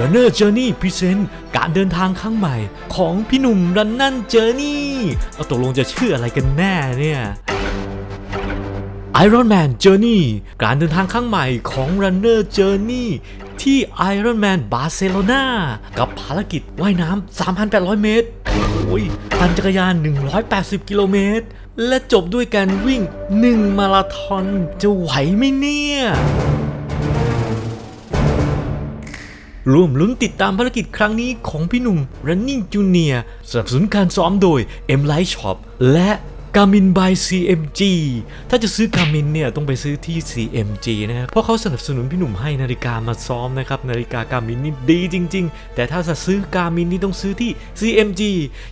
Runner Journey Present การเดินทางครั้งใหม่ของพี่หนุ่ม Runner Journey เอาตกลงจะชื่ออะไรกันแน่เนี่ย Iron Man Journey การเดินทางครั้งใหม่ของ Runner Journey ที่ Iron Man Barcelona กับภารกิจว่ายน้ำ 3,800 เมตร โอ้ยปั่นจักรยาน 180 กิโลเมตร และจบด้วยการวิ่ง 1 มาราธอนจะไหวไหมเนี่ย ร่วมลุ้นติดตามภารกิจครั้งนี้ของพี่หนุ่ม Running Junior สนับสนุนการซ้อมโดย M Light Shop และ Garmin by CMG ถ้าจะซื้อ Garmin เนี่ยต้องไปซื้อที่ CMG นะครับเพราะเขาสนับสนุนพี่หนุ่มให้นาฬิกามาซ้อมนะครับ นาฬิกา Garmin นี่ดีจริง ๆ แต่ถ้าจะซื้อ Garmin นี่ต้องซื้อที่ CMG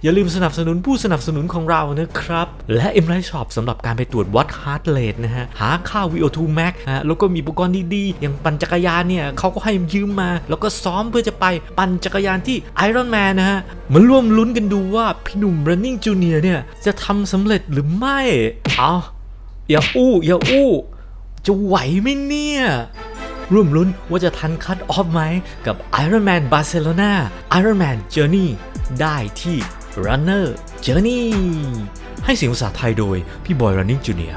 อย่าลืมสนับสนุนผู้สนับสนุนของเรานะครับ และ M Light Shop สำหรับการไปตรวจวัด Heart Rate นะฮะ หาค่า VO2 max ฮะแล้วก็มีอุปกรณ์ดีๆ อย่างปั่นจักรยานเนี่ยเขาก็ให้ยืมมา แล้วก็ซ้อมเพื่อจะไปปั่นจักรยานที่ Iron Man นะฮะมาร่วมลุ้นกันดูว่าพี่หนุ่ม Running Junior เนี่ยจะทำสำเร็จหรือไม่ เอาอย่าอู้อย่าอู้ จะไหวไหมเนี่ย ร่วมลุ้นว่าจะทันคัดออฟไหมกับ Iron Man Barcelona Iron Man Journey ได้ที่ Runner Journey ให้เสียงภาษาไทยโดยพี่บอย Running Junior